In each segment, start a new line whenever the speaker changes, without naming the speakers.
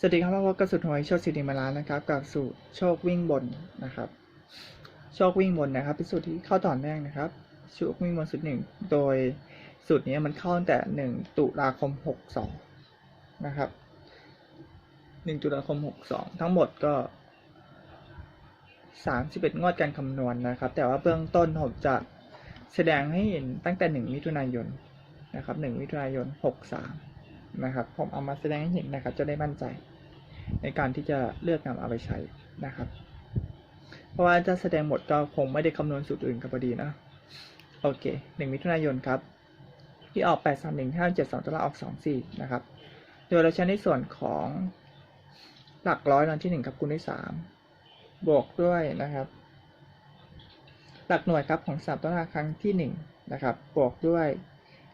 สวัสดีครับพบกับสุดหวยโชคสิริมาลานนะครับกับสูตรโชควิ่งบนนะครับ โชควิ่งบนนะครับ เป็นสูตรที่เข้าต่อเนื่องนะครับ โชควิ่งบนสูตรหนึ่งโดยสูตรนี้มันเข้าตั้งแต่หนึ่งตุลาคมหกสองนะครับหนึ่งตุลาคมหกสองทั้งหมดก็สามสิบเอ็ดงวดการคำนวณนะครับ แต่ว่าเบื้องต้นผมจะแสดงให้เห็นตั้งแต่หนึ่งมิถุนายนนะครับหนึ่งมิถุนายนหกสาม นะครับ ผมเอามาแสดงให้เห็นนะครับ จะได้มั่นใจ ในการที่จะเลือกนำเอาไปใช้นะครับ เพราะว่าจะแสดงหมดก็คงไม่ได้คำนวณสูตรอื่นกับพอดีนะ โอเคหนึ่งมิถุนายนครับ ที่ออก 8 3 1 5 7 2ตัวละออก 2 4 นะครับ โดยเราใช้ในส่วนของหลักร้อยรางที่ 1 ครับคูณด้วย 3 บวกด้วยนะครับ หลักหน่วยครับของ3ตัวหน้าครั้งที่ 1 นะครับ บวกด้วย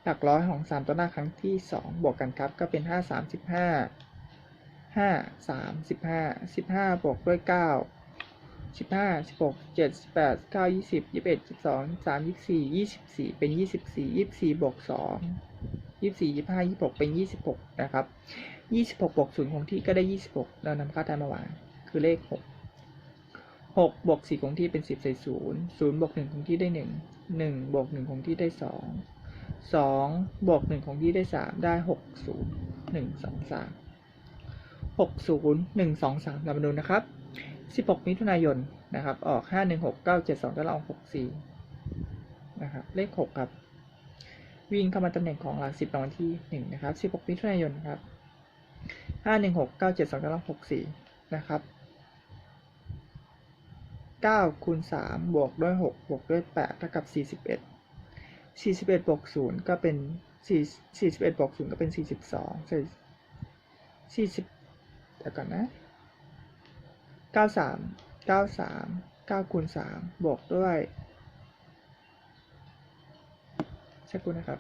หลักร้อยของ 3 ตัวหน้าครั้งที่ 2 บวกกันครับ ก็เป็น 5 3 15 5 3 15 15 บวกด้วย 9 15 16 7 18 9 20 21 22 23 24 24 เป็น 24 24 บวก 2 24 25 26 เป็น 26 นะครับ 26 บวก 0 คงที่ก็ได้ 26 เรานำค่าไทยมาวางคือเลข 6 6บวก4คงที่เป็น 10ใส่0 0บวก1คงที่ได้ 1 1บวก1คงที่ได้ 2 สองบวกหนึ่งของที่ได้สามได้หกศูนย์หนึ่งสองสามหกศูนย์หนึ่งสองสามเรามาดูนะครับสิบหกมิถุนายนนะครับ ออกห้าหนึ่งหกเก้าเจ็ดสองตารางหกสี่นะครับเลขหกครับ วิ่งเข้ามาตำแหน่งของหลักสิบรางวัลที่หนึ่งนะครับสิบหกมิถุนายนครับห้าหนึ่งหกเก้าเจ็ดสองตารางหกสี่นะครับเก้าคูณสามบวกด้วยหกบวกด้วยแปดเท่ากับสี่สิบเอ็ด 41บวก0ก็เป็น4 41บวก0ก็เป็น 42ใส่40เดี๋ยวก่อนนะ 93 93 9คูณ3บวกด้วยสักครู่นะครับ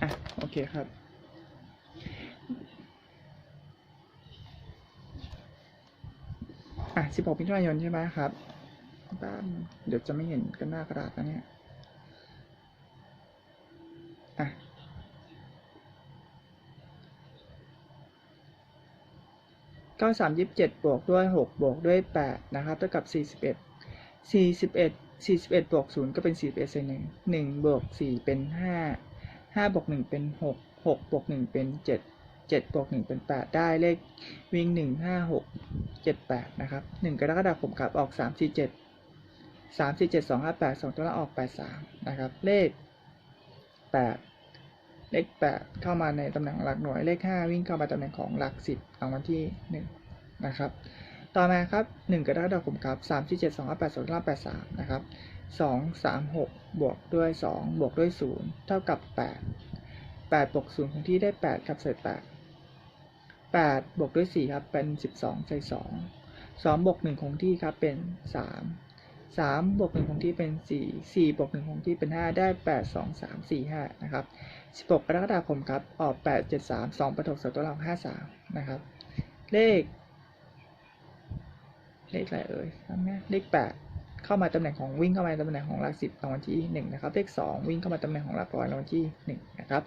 อะ โอเคครับ อะ 16มิถุนายนใช่ไหมครับ บ้านเดี๋ยวจะไม่เห็นกันหน้ากระดาษนะเนี่ยอะเก้าสามยี่สิบเจ็ดบวกด้วยหกบวกด้วยแปดนะครับเท่ากับสี่สิบเอ็ดสี่สิบเอ็ดสี่สิบเอ็ดบวกศูนย์ก็เป็นสี่สิบเอ็ดใส่หนึ่งหนึ่งบวกสี่เป็นห้าห้าบวกหนึ่งเป็นหกหกบวกหนึ่งเป็นเจ็ดเจ็ดบวกหนึ่งเป็นแปดได้เลขวิ่งหนึ่งห้าหกเจ็ดแปดนะครับหนึ่งกรกฎาคมครับออกสามสี่เจ็ด สามสี่เจ็ดสองห้าแปดสองตัวละออกแปดสามนะครับ เลขแปดเลขแปดเข้ามาในตำแหน่งหลักหน่วย เลขห้าวิ่งเข้ามาตำแหน่งของหลักสิบรางวัลที่หนึ่งนะครับ ต่อมาครับหนึ่งกรกฎาคมครับสามสี่เจ็ดสองห้าแปดสองตัวละแปดสามนะครับสองสามหกบวกด้วยสองบวกด้วยศูนย์เท่ากับแปดแปดบวกศูนย์ของที่ได้แปดครับใส่แปดแปดบวกด้วยสี่ครับเป็นสิบสองใส่สองสองบวกหนึ่งคงที่ครับเป็นสาม สามบวกหนึ่งคงที่เป็นสี่สี่บวกหนึ่งคงที่เป็นห้าได้แปดสองสามสี่ห้านะครับสิบหกกรกฎาคมครับ ออกแปดเจ็ดสามสองประถกสองตัวรองห้าสามนะครับ เลข เลขอะไรเอ่ยทำไงเลขแปดเข้ามาตำแหน่งของวิ่งเข้ามาตำแหน่งของหลักสิบรางวัลที่หนึ่งนะครับ เลขสองวิ่งเข้ามาตำแหน่งของหลักร้อยรางวัลที่หนึ่งนะครับ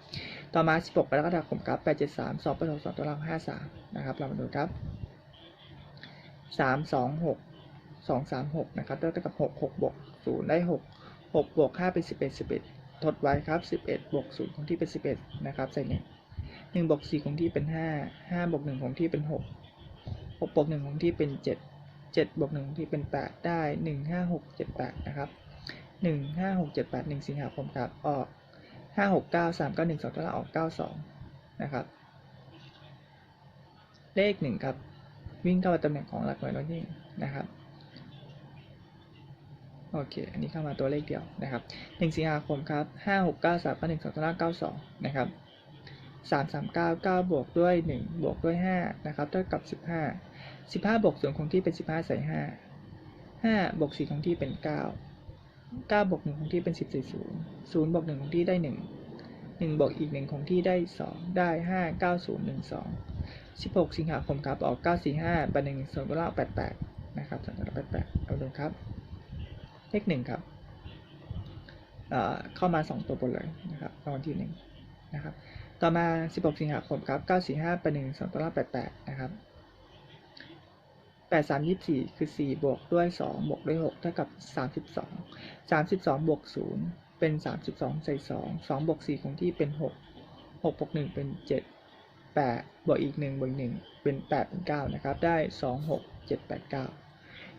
ต่อมาสิบหกกรกฎาคมครับแปดเจ็ดสามสองแปดหกสองตัวรางห้าสามนะครับ เรามาดูครับสามสองหก สองสามหกนะครับเท่ากับหกหกบวกศูนย์ได้หกหกบวกห้าเป็นสิบเอ็ดสิบเอ็ดทดไว้ครับสิบเอ็ดบวกศูนย์คงที่เป็นสิบเอ็ดนะครับใส่หนึ่งหนึ่งบวกสี่คงที่เป็นห้าห้าบวกหนึ่งคงที่เป็นหกหกบวกหนึ่งคงที่เป็นเจ็ดเจ็ดบวกหนึ่งคงที่เป็นแปดได้หนึ่งห้าหกเจ็ดแปดนะครับหนึ่งห้าหกเจ็ดแปดหนึ่งสิงหาคมครับ ออกห้าหกเก้าสามเก้าหนึ่งสองตัวละออกเก้าสองนะครับ เลขหนึ่งครับ วิ่งเข้ามาตำแหน่งของหลักหน่วยร้อยที่นะครับ โอเค อันนี้เข้ามาตัวเลขเดียวนะครับหนึ่งสิงหาคมครับห้าหกเก้าสามเก้าหนึ่งสองตัวละเก้าสองนะครับสามสามเก้าเก้าบวกด้วยหนึ่งบวกด้วยห้านะครับ เท่ากับสิบห้าสิบห้าบวกศูนย์คงที่เป็นสิบห้าใส่ห้าห้าบวกสี่คงที่เป็นเก้าเก้าบวกหนึ่งคงที่เป็นสิบสี่ศูนย์ศูนย์บวกหนึ่งคงที่ได้หนึ่งหนึ่งบวกอีกหนึ่งคงที่ได้สองได้ห้าเก้าศูนย์หนึ่งสองสิบหกสิงหาคมครับ ออกเก้าสี่ห้าแปดหนึ่งส่วนตัวละแปดแปดนะครับส่วนตัวละแปดแปดเอาดูครับ เลขหนึ่งครับเข้ามาสองตัวบนเลยนะครับรางวัลที่หนึ่งนะครับ ต่อมา 16 สิงหาคมครับ 945ไป1 2ตัวละ88 นะครับ 83 24 คือ 4 บวกด้วย 2 บวกด้วย 6 เท่ากับ 32 32 บวก 0 เป็น 32 ใส่ 2 2 บวก 4 คงที่เป็น 6 6 บวก 1 เป็น 7 8 บวกอีก 1 บวก 1 เป็น 8 เป็น 9 นะครับ ได้ 2 6 7 8 9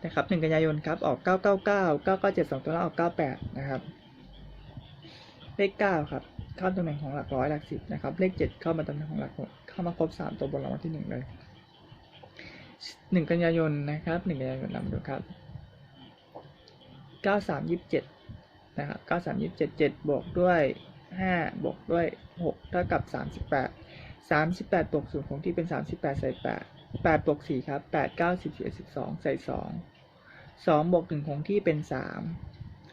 นะครับ 1 กันยายนครับ ออก 999 997 2ตัวละออก 98 นะครับ เลข 9 ครับ เข้าตำแหน่งของหลักร้อยหลักสิบนะครับ เลข 7 เข้ามาตำแหน่งของหลักเข้ามาครบ 3 ตัวบนรางวัลที่ 1 เลย 1 กันยายนนะครับ 1 กันยายนนำดูครับ 9327 นะครับ 9327 7 บวกด้วย 5 บวกด้วย 6 เท่ากับ 38 38 บวก0คงที่เป็น 38 ใส่ 8 8บวก4ครับ 8 9 10 11 12 ใส่ 2 สองบวกหนึ่งคงที่เป็นสาม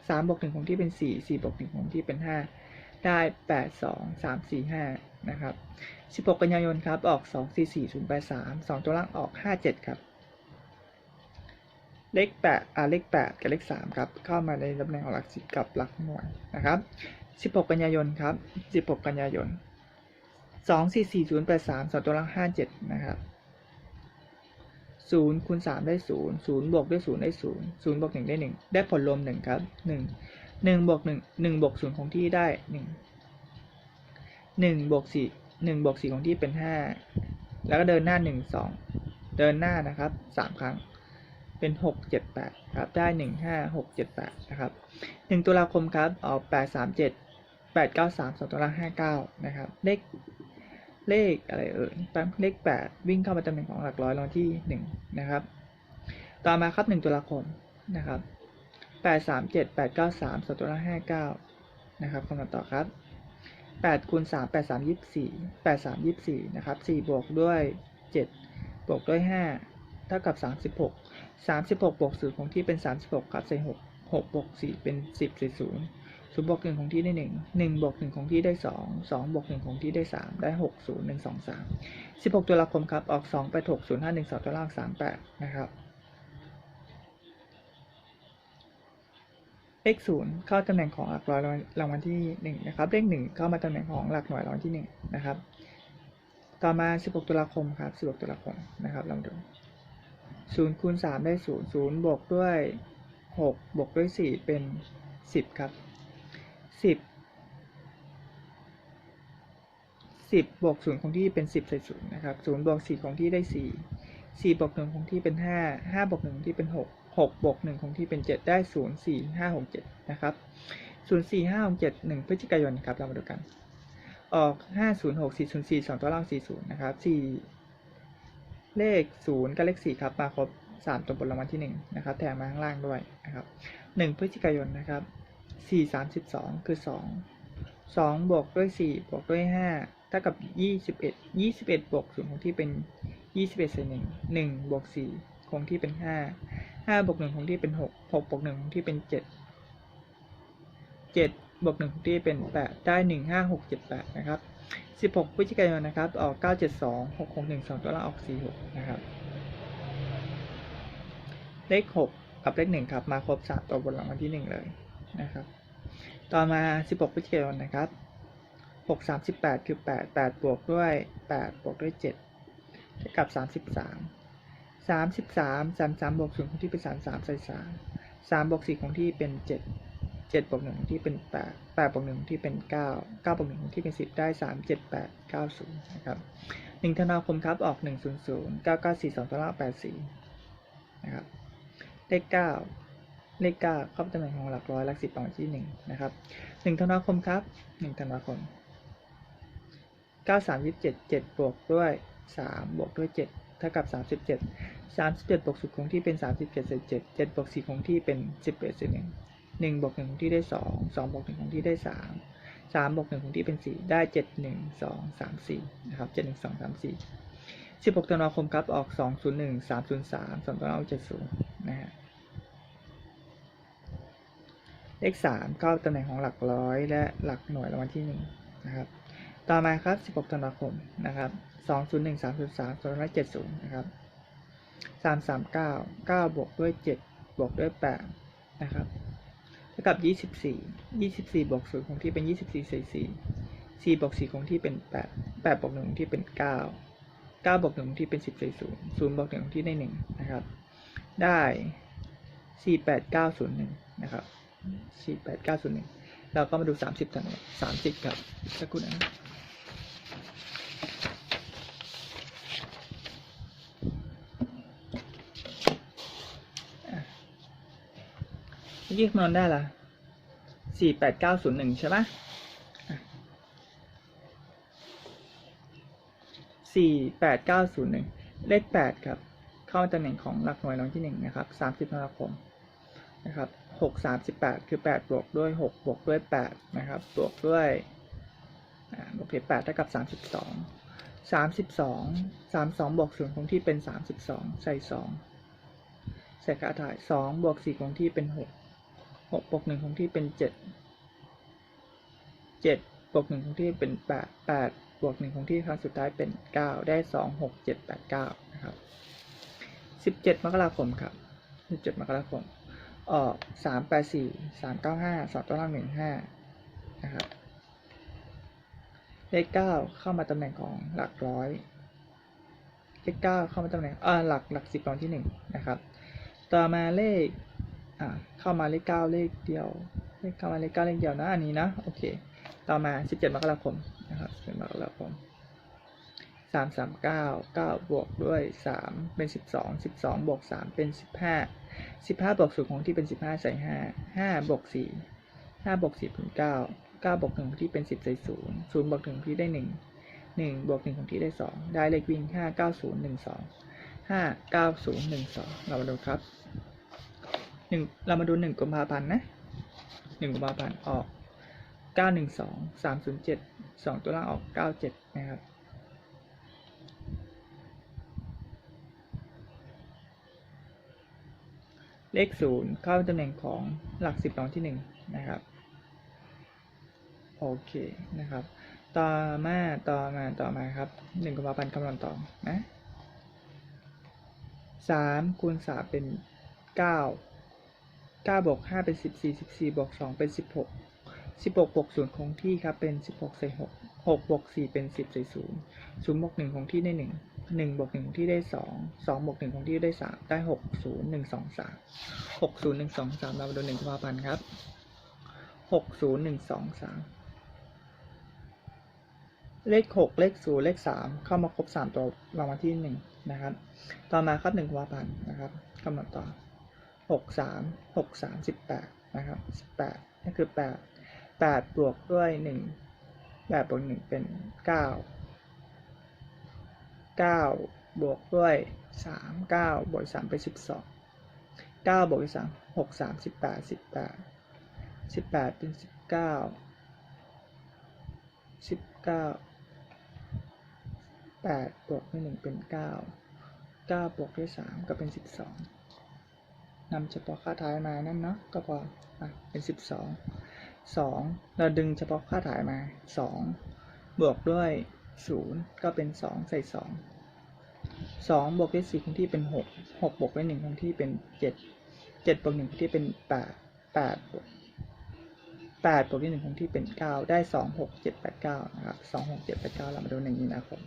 สามบวกหนึ่งคงที่เป็นสี่สี่บวกหนึ่งคงที่เป็นห้าได้แปดสองสามสี่ห้านะครับสิบหกกันยายนครับ ออกสองสี่สี่ศูนย์แปดสามสองตัวล่างออกห้าเจ็ดครับ เลขแปดอ่าเลขแปดกับเลขสามครับ เข้ามาในตำแหน่งของหลักสิบกับหลักหน่วยนะครับสิบหกกันยายนครับสิบหกกันยายนสองสี่สี่ศูนย์แปดสามสองตัวล่างห้าเจ็ดนะครับ 0คูณ3ได้0 0บวกด้วย0ได้0 0บวก1ได้1ได้ผลรวม1ครับ1 1บวก1 1บวก0คงที่ได้1 1บวก4 1บวก4คงที่เป็น5แล้วก็เดินหน้า1 2เดินหน้านะครับ3ครั้งเป็น6 7 8ครับได้1 5 6 7 8นะครับ1ตุลาคมครับออก8 3 7 8 9 3 2ตุลา59นะครับเลข เลขอะไรเอ่ยตั้งเลข 8 วิ่งเข้ามาตำแหน่งของหลักร้อยรางวัลที่ 1 นะครับ ต่อมาครับ 1 ตุลาคมนะครับ 8 3 7 8 9 3 2ตุลา59 นะครับคำนวณต่อครับ 8คูณ3 8 3 24 8 3 24 นะครับ 4 บวกด้วย 7 บวกด้วย 5 เท่ากับ 36 36 บวก0คงที่เป็น 36 ครับใส่6 6บวก4เป็น 10ใส่0 0บวก1คงที่ได้1 1บวก1คงที่ได้2 2บวก1คงที่ได้3ได้6 0 1 2 3 16ตุลาคมครับ ออก2 8 6 0 5 1 2ตัวล่าง38นะครับเลขศูนย์เข้าตำแหน่งของหลักร้อยรางวัลที่หนึ่งนะครับ เลขหนึ่งเข้ามาตำแหน่งของหลักหน่วยรางวัลที่หนึ่งนะครับ ต่อมา16ตุลาคมครับ16ตุลาคมนะครับลองดูศูนย์คูณสามได้ศูนย์ศูนย์บวกด้วยหกบวกด้วยสี่เป็นสิบครับ สิบสิบบวกศูนย์คงที่เป็นสิบใส่ศูนย์นะครับศูนย์บวกสี่คงที่ได้สี่สี่บวกหนึ่งคงที่เป็นห้าห้าบวกหนึ่งคงที่เป็นหกหกบวกหนึ่งคงที่เป็นเจ็ดได้ศูนย์สี่ห้าหกเจ็ดนะครับศูนย์สี่ห้าหกเจ็ดหนึ่งพฤศจิกายนครับเรามาดูกัน ออกห้าศูนย์หกสี่ศูนย์สี่สองตัวล่างสี่ศูนย์นะครับสี่เลขศูนย์กับเลขสี่ครับมาครบสามตัวบนรางวัลที่หนึ่งนะครับแถมมาข้างล่างด้วยนะครับหนึ่งพฤศจิกายนนะครับ สี่สามสิบสองคือสองสองบวกด้วยสี่บวกด้วยห้าเท่ากับยี่สิบเอ็ดยี่สิบเอ็ดบวกศูนย์คงที่เป็นยี่สิบเอ็ดใส่หนึ่งหนึ่งบวกสี่คงที่เป็นห้าห้าบวกหนึ่งคงที่เป็นหกหกบวกหนึ่งคงที่เป็นเจ็ดเจ็ดบวกหนึ่งคงที่เป็นแปดได้หนึ่งห้าหกเจ็ดแปดนะครับสิบหกพฤศจิกายนนะครับ ออกเก้าเจ็ดสองหกหกหนึ่งสองตัวละออกสี่หกนะครับ เลขหกกับเลขหนึ่งครับ มาครบสามตัวบนรางวัลที่หนึ่งเลย นะครับ ต่อมาสิบหกพฤศจิกายนนะครับหกสามสิบแปดคือแปดแปดบวกด้วยแปดบวกด้วยเจ็ดเท่ากับสามสิบสามสามสิบสามสามสามบวกศูนย์คงที่เป็นสามสามใส่สามสามบวกสี่คงที่เป็นเจ็ดเจ็ดบวกหนึ่งคงที่เป็นแปดแปดบวกหนึ่งคงที่เป็นเก้าเก้าบวกหนึ่งคงที่เป็นสิบได้สามเจ็ดแปดเก้าศูนย์นะครับหนึ่งธันวาคมครับออกหนึ่งศูนย์ศูนย์เก้าเก้าสี่สองตัวละแปดสี่นะครับเลขเก้า เลขเก้าเข้าตำแหน่งของหลักร้อยหลักสิบรางที่หนึ่งนะครับหนึ่งธันวาคมครับหนึ่งธันวาคมเก้าสามยี่สิบเจ็ดเจ็ดบวกด้วยสามบวกด้วยเจ็ดเท่ากับสามสิบเจ็ดสามสิบเจ็ดบวกศูนย์คงที่เป็นสามสิบเจ็ดเศษเจ็ดเจ็ดบวกสี่คงที่เป็นสิบเอ็ดเศษหนึ่งหนึ่งบวกหนึ่งคงที่ได้สองสองบวกหนึ่งคงที่ได้สามสามบวกหนึ่งคงที่เป็นสี่ได้เจ็ดหนึ่งสองสามสี่นะครับเจ็ดหนึ่งสองสามสี่สิบหกธันวาคมครับออกสองศูนย์หนึ่งสามศูนย์สามสองตัวเอาเจ็ดศูนย์นะฮะ เลขสามเข้าตำแหน่งของหลักร้อยและหลักหน่วยรางวัลที่หนึ่งนะครับ ต่อมาครับ 16 ธันวาคมนะครับ 201 303 270 นะครับ 339 9 บวกด้วย 7 บวกด้วย 8 นะครับ เท่ากับ 24 24 บวก 0 คงที่เป็น 24ใส่4 4บวก4คงที่เป็น 8 8บวก1คงที่เป็น 9 9บวก1คงที่เป็น 10ใส่0 0บวก1คงที่ได้ 1 นะครับ ได้ 48901 นะครับ 48901เก้าศูนย์หนึ่งเราก็มาดู30ธันวา30ครับสักครู่นะครับเมื่คำนวณได้ละสี่แปดเก้าศูนย์หนึ่งใช่ไหมสี่แปดเก้าศูนย์หนึ่งเลขแปดครับ เข้าตำแหน่งของหลักหน่วยรางวัลที่หนึ่งนะครับสามสิบธันวาคมนะครับ หกสามสิบแปดคือแปดบวกด้วยหกบวกด้วยแปดนะครับ บวกด้วยบวกด้วยแปดเท่ากับสามสิบสองสามสิบสองสามสองบวกศูนย์คงที่เป็นสามสิบสองใส่สองใส่ค่าถ่ายสองบวกสี่คงที่เป็นหกหกบวกหนึ่งคงที่เป็นเจ็ดเจ็ดบวกหนึ่งคงที่เป็นแปดแปดบวกหนึ่งคงที่ครั้งสุดท้ายเป็นเก้าได้สองหกเจ็ดแปดเก้านะครับสิบเจ็ดมกราคมครับสิบเจ็ดมกราคม ออกสามแปดสี่สามเก้าห้าสองตัวล่างหนึ่งห้านะครับ เลขเก้าเข้ามาตำแหน่งของหลักร้อย เลขเก้าเข้ามาตำแหน่งอ่าหลักหลักสิบรองที่หนึ่งนะครับ ต่อมาเลขอ่าเข้ามาเลขเก้าเลขเดียว เลขเข้ามาเลขเก้าเลขเดียวนะอันนี้นะโอเค ต่อมาสิบเจ็ดมกราคมนะครับสิบเจ็ดมกราคม สามสามเก้าเก้าบวกด้วยสามเป็นสิบสองสิบสองบวกสามเป็นสิบห้าสิบห้าบวกศูนย์ของที่เป็นสิบห้าใส่ห้าห้าบวกสี่ห้าบวกสี่เป็นเก้าเก้าบวกหนึ่งของที่เป็นสิบใส่ศูนย์ศูนย์บวกหนึ่งของที่ได้หนึ่งหนึ่งบวกหนึ่งของที่ได้สองได้เลขวิ่งห้าเก้าศูนย์หนึ่งสองห้าเก้าศูนย์หนึ่งสองเรามาดูครับหนึ่งเรามาดูหนึ่งกุมภาพันธ์นะหนึ่งกุมภาพันธ์ออกเก้าหนึ่งสองสามศูนย์เจ็ดสองตัวล่างออกเก้าเจ็ดนะครับ เลขศูนย์เข้าตำแหน่งของหลักสิบรองที่หนึ่งนะครับ โอเคนะครับ ต่อมาต่อมาต่อมาครับหนึ่งกุมภาพันคำนวณต่อนะสามคูณสามเป็นเก้าเก้าบวกห้าเป็นสิบสี่สิบสี่บวกสองเป็นสิบหกสิบหกบวกศูนย์คงที่ครับเป็นสิบหกใส่หกหกบวกสี่เป็นสิบใส่ศูนย์ศูนย์บวกหนึ่งคงที่ได้หนึ่ง หนึ่งบวกหนึ่งที่ได้สองสองบวกหนึ่งคงที่ได้สามได้หกศูนย์หนึ่งสองสามหกศูนย์หนึ่งสองสามเรามาดูหนึ่งกุมภาพันธ์ครับหกศูนย์หนึ่งสองสามเลขหกเลขศูนย์เลขสามเข้ามาครบสามตัวรางวัลที่หนึ่งนะครับ ต่อมาครับหนึ่งกุมภาพันธ์นะครับกำหนดต่อหกสามหกสามสิบแปดนะครับสิบแปดนั่นคือแปดแปดบวกด้วยหนึ่งแปดบวกหนึ่งเป็นเก้า เก้าบวกด้วยสามเก้าบวกสามเป็นสิบสองเก้าบวกด้วยสามหกสามสิบแปดสิบแปดสิบแปดเป็นสิบเก้าสิบเก้าแปดบวกด้วยหนึ่งเป็นเก้าเก้าบวกด้วยสามก็เป็นสิบสองนำเฉพาะค่าถ่ายมานั่นเนาะก็พออะเป็นสิบสองสองเราดึงเฉพาะค่าถ่ายมาสองบวกด้วย ศูนย์ก็เป็นสองใส่สองสองบวกด้วยสี่คงที่เป็นหกหกบวกด้วยหนึ่งคงที่เป็นเจ็ดเจ็ดบวกหนึ่งคงที่เป็นแปดแปดบวกแปดบวกที่หนึ่งคงที่เป็นเก้าได้สองหกเจ็ดแปดเก้านะครับสองหกเจ็ดแปดเก้าเรามาดูหนึ่งมีนาคม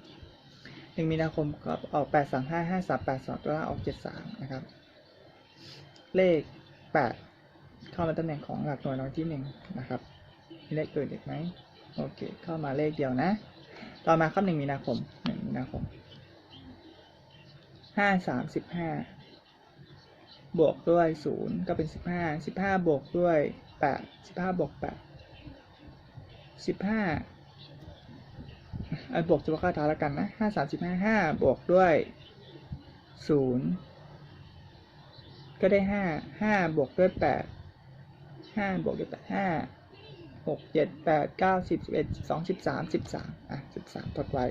หนึ่งมีนาคมก็ออกแปดสามห้าห้าสามแปดสองตัวล่างออกเจ็ดสามนะครับ เลขแปดเข้ามาตำแหน่งของหลักหน่วยน้อยที่หนึ่งนะครับ มีเลขอื่นอีกไหมโอเค เข้ามาเลขเดียวนะ ต่อมาครับหนึ่งมีนาคมหนึ่งมีนาคมห้าสามสิบห้าบวกด้วยศูนย์ก็เป็นสิบห้าสิบห้าบวกด้วยแปดสิบห้าบวกแปดสิบห้าเอาบวกจะว่าค่าท้าแล้วกันนะห้าสามสิบห้าห้าบวกด้วยศูนย์ก็ได้ห้าห้าบวกด้วยแปดห้าบวกด้วยแปดห้า หกเจ็ดแปดเก้าสิบสิบเอ็ดสองสิบสามสิบสามอะสิบสามทดไว้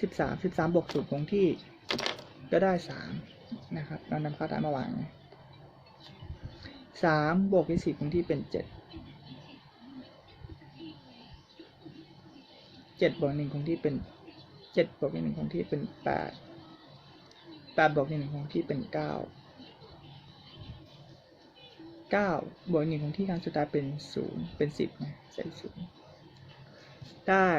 สิบสามสิบสามบวกศูนย์คงที่ก็ได้สามนะครับเรานำค่าฐานมาวางสามบวกที่สี่คงที่เป็นเจ็ดเจ็ดบวกหนึ่งคงที่เป็นเจ็ดบวกหนึ่งคงที่เป็นแปดแปดบวกหนึ่งคงที่เป็นเก้า เก้าบวกหนึ่งของที่ครั้งสุดท้ายเป็นศูนย์เป็นสิบนะใส่ศูนย์ได้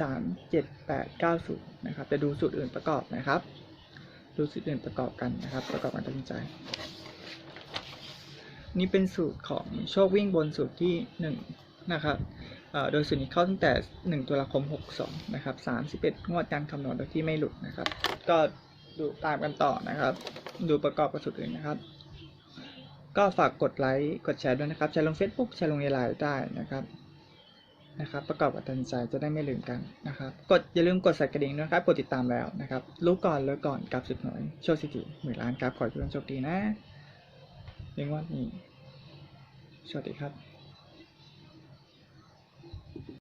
สามเจ็ดแปดเก้าศูนย์นะครับจะดูสูตรอื่นประกอบนะครับ ดูสูตรอื่นประกอบกันนะครับ ประกอบการตัดสินใจ นี่เป็นสูตรของโชควิ่งบนสูตรที่หนึ่งนะครับเอ่อโดยสูตรนี้เข้าตั้งแต่หนึ่งตุลาคมหกสองนะครับสามสิบเอ็ดงวดการคำนวณโดยที่ไม่หลุดนะครับ ก็ดูตามกันต่อนะครับ ดูประกอบกับสูตรอื่นนะครับ ก็ฝากกดไลค์กดแชร์ด้วยนะครับแชร์ลง Facebook แชร์ลงในไลน์ได้นะครับนะครับประกอบกับตันใจจะได้ไม่ลืมกันนะครับกดอย่าลืมกดสั่นกระดิ่งด้วยนะครับกดติดตามแล้วนะครับรู้ก่อนเลิกก่อนกับสุดหน่อยโชคสิทีหมื่นล้านครับขอให้ทุกท่านโชคดีนะในงวันนี้สวัสดีครับ